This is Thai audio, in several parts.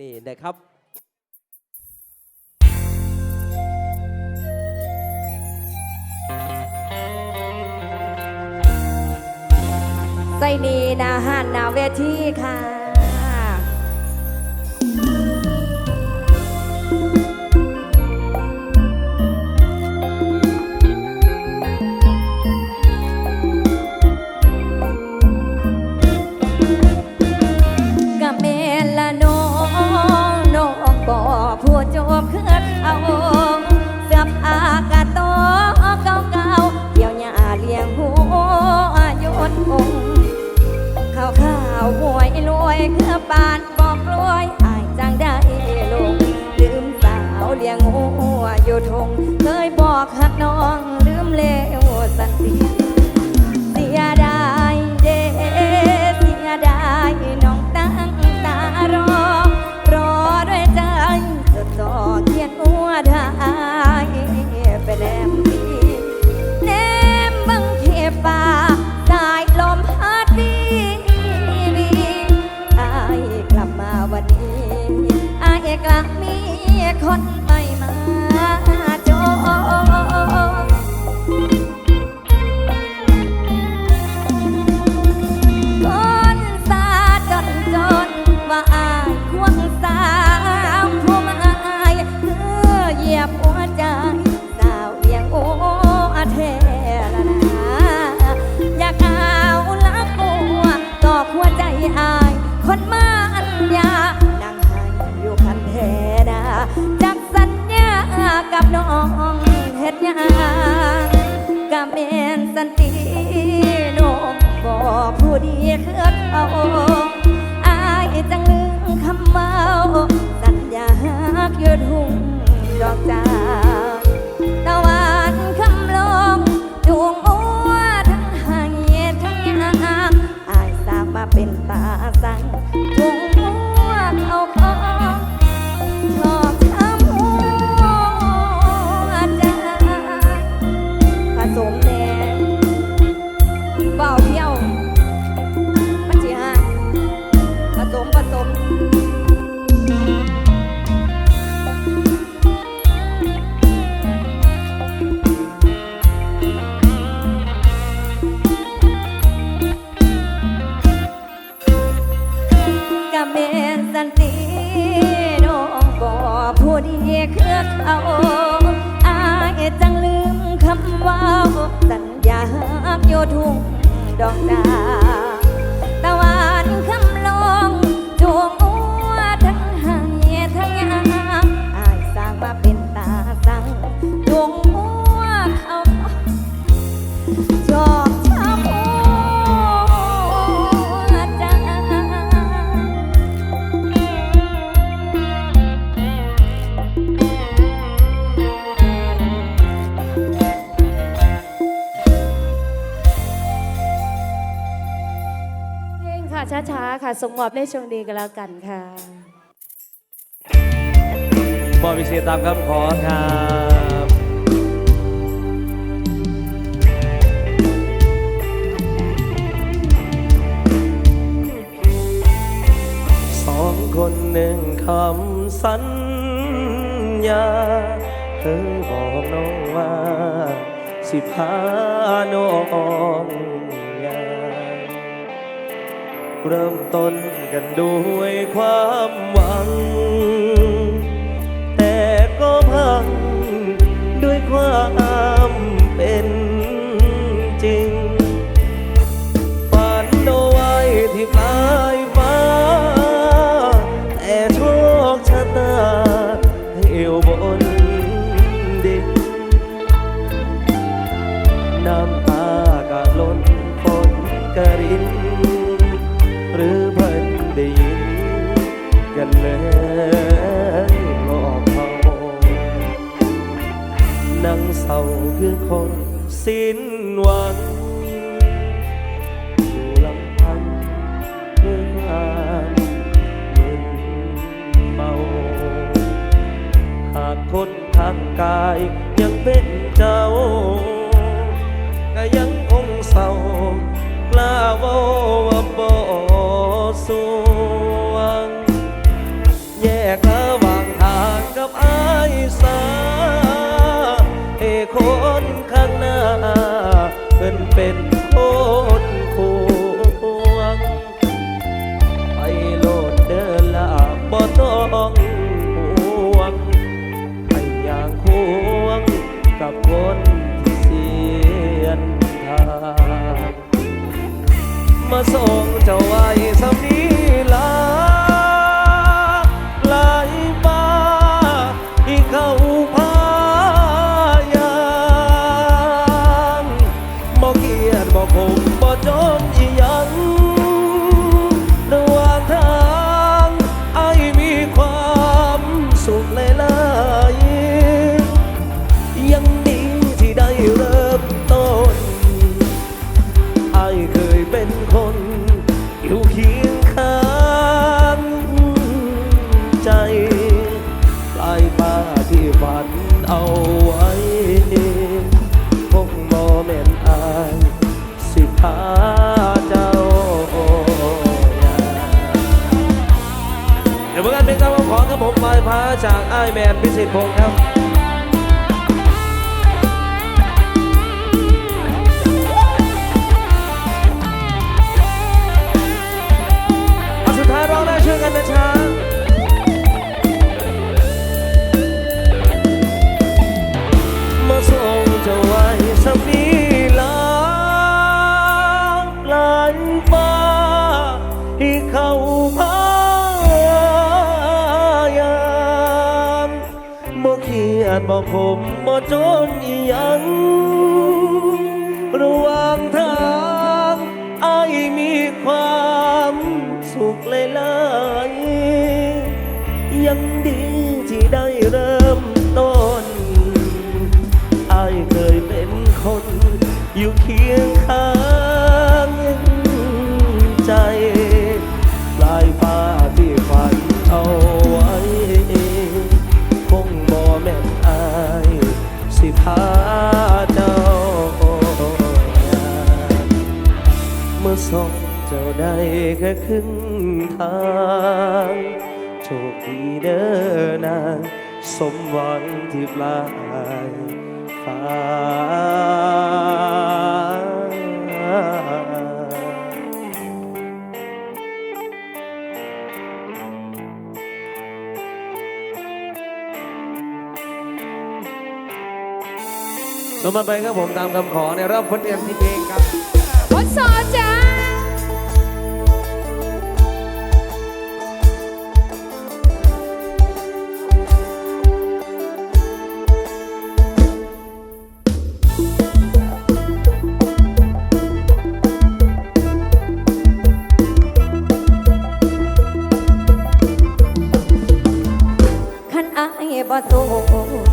นี่นะครับใส่นีนาหันนาเวทีค่ะาวข้าหวยรวยคือปาน กับน้องเฮ็ดยังกาเมนสันติโนมบอกผู้ดีเคือเขาอายจังลืมคำเมาสัญญาหักยืดหุ่งดอกจา ดอกดา ค่ะส่งมอบในช่วงดีกันแล้วกันค่ะมอบวิเศษตามคำขอครับสองคนหนึ่งคำสัญญา เธอบอกน้องว่า สิพาน้อง เริ่มต้นกันด้วยความหวัง แต่ก็พังด้วยความเป็นจริงฝันเอาไว้ที่ปลาย รือเพิ่นได้ยินกันเลยบอกเขานั่งเศร้าคือคนสิ้นหวังอยู่ลำพังด้วยความมึนเมา หากคนทางกายยังเป็นเจ้าก็ยังคงเศร้ากล้าเว่าว่าบ่ สวง แยกระหว่างทางกับไอ้สาให้คนข้างหน้าเป็นเป็น เป็นคน อยู่เคียงข้างใจลายป้าที่ฝันเอาไว้คงโมเมนต์อายสิพาเจ้าเดี๋ยวเพื่อนเป็นคำขอครับผมลายพาจากไอแมนพิสิทธิ์พงษ์ครับ บอกผมบ่จนอีหยังรู้ว่า ส่งเจ้าได้แค่ครึ่งทางโชคดีเด้อนางสมหวังที่ปลายฟ้าสมมาไปครับผมตามคำขอในรอบฟุตเอ็มทีเพครับ What's up, 多。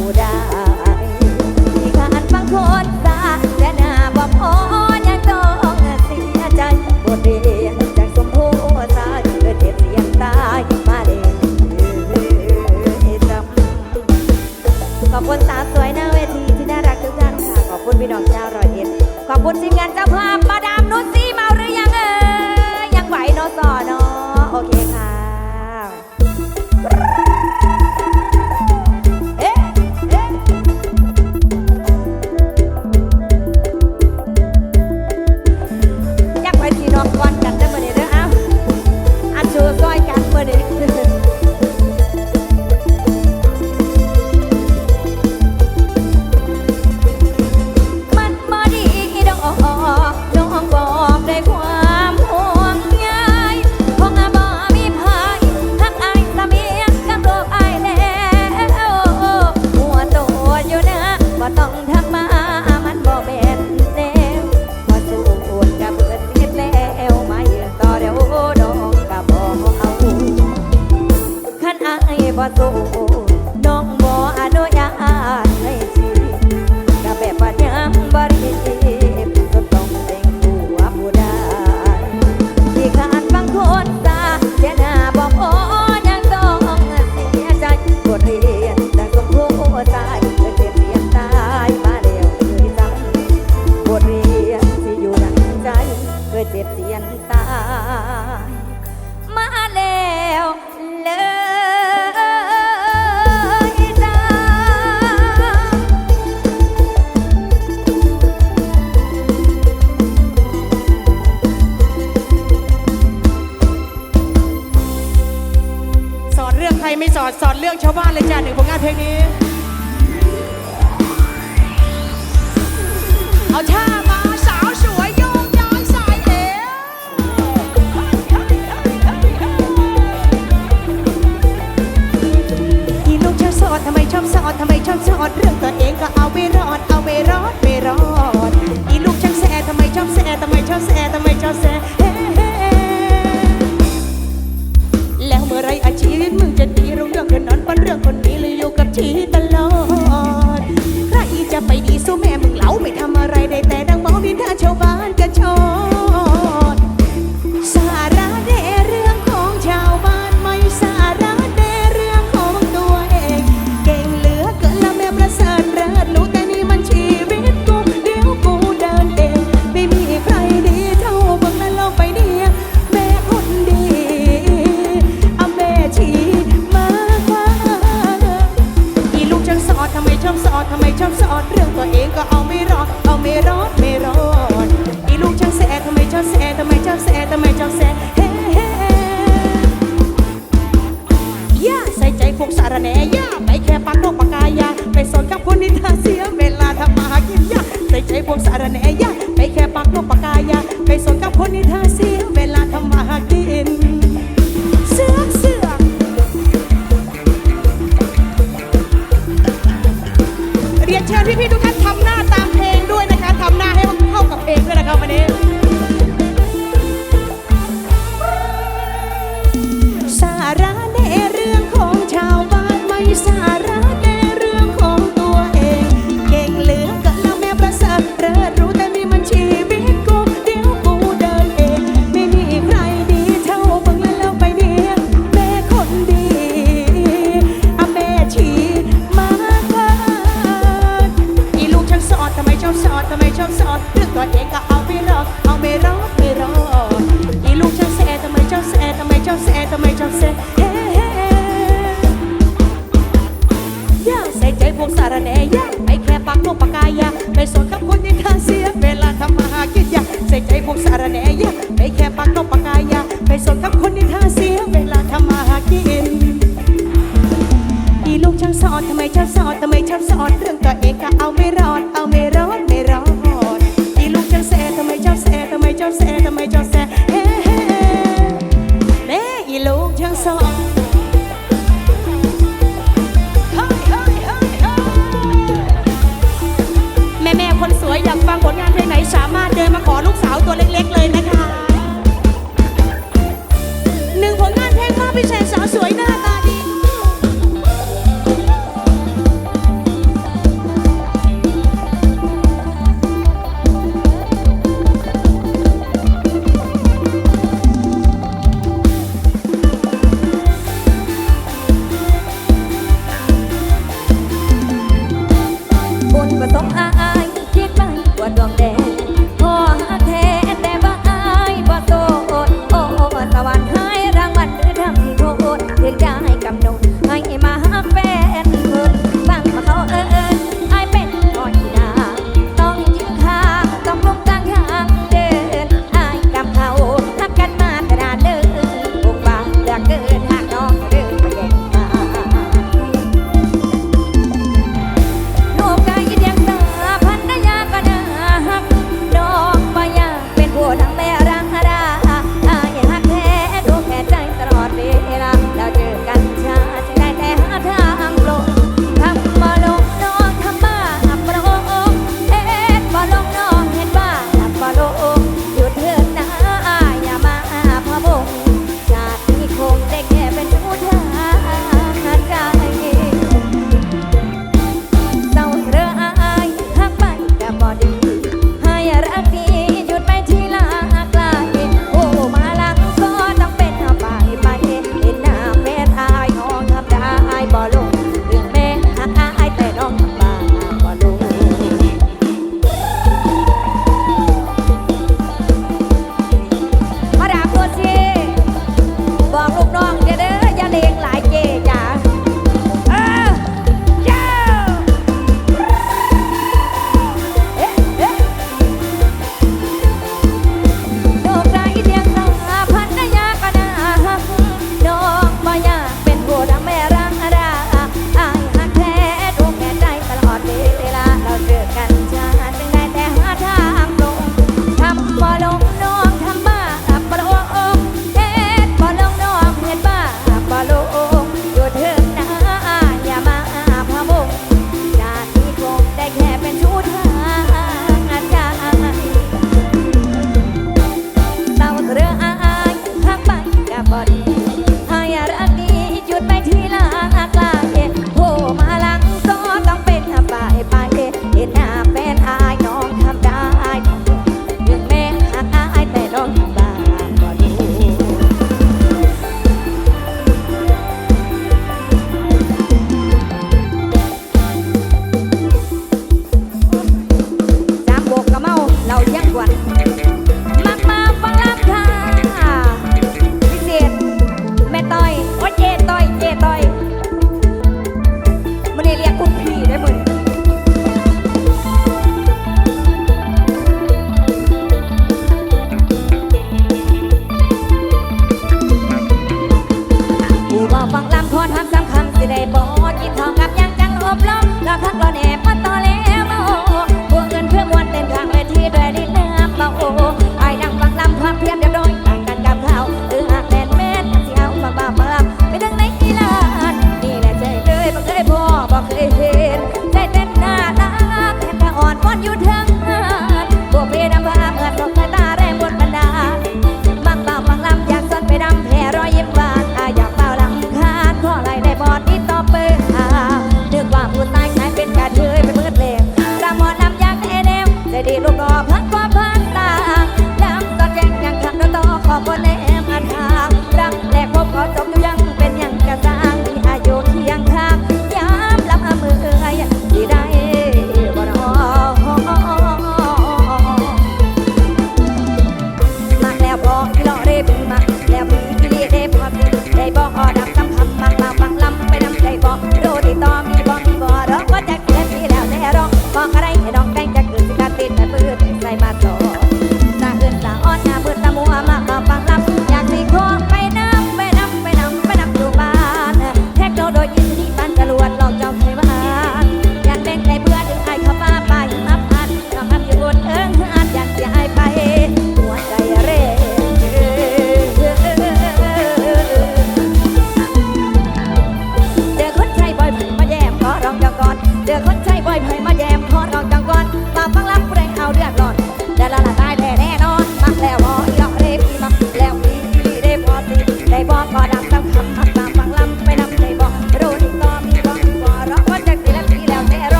ที่ขาดบางคนสาแต่น้าบ่พอยังต้องเสียใจบทเรียนจากสมโพธาเดเหตุเสียงตายมาเด่นขอบคุณตาสวยหน้าเวทีที่น่ารักทุกท่านค่ะ ขอบคุณพี่น้องเจ้ารอยเอ็ดขอบคุณทีมงานเจ้าภาพ ดทำไมชอบชอดเรื่องตัวเองก็เอาไปรอดเอาไปรอด ไม่รอดเอาไม่รอดไม่รอดอีลูกช่างแสทำไมช่างแสทำไมช่างแสทำไมช่างแสเฮ้เฮ้ย่าใส่ใจพวกสารแหน่ย่าไปแค่ปักนกปากกายาไปสอนกับคนนินทาเสียเวลาทำมาหากินย่าใส่ใจพวกสารแหน่ย่าไปแค่ปักนกปากกายาไปสอนกับคนนินทาเสีย ម៉េចឆោតសអត់តែម៉េចឆោតសអត់រឿង na thác là up on it.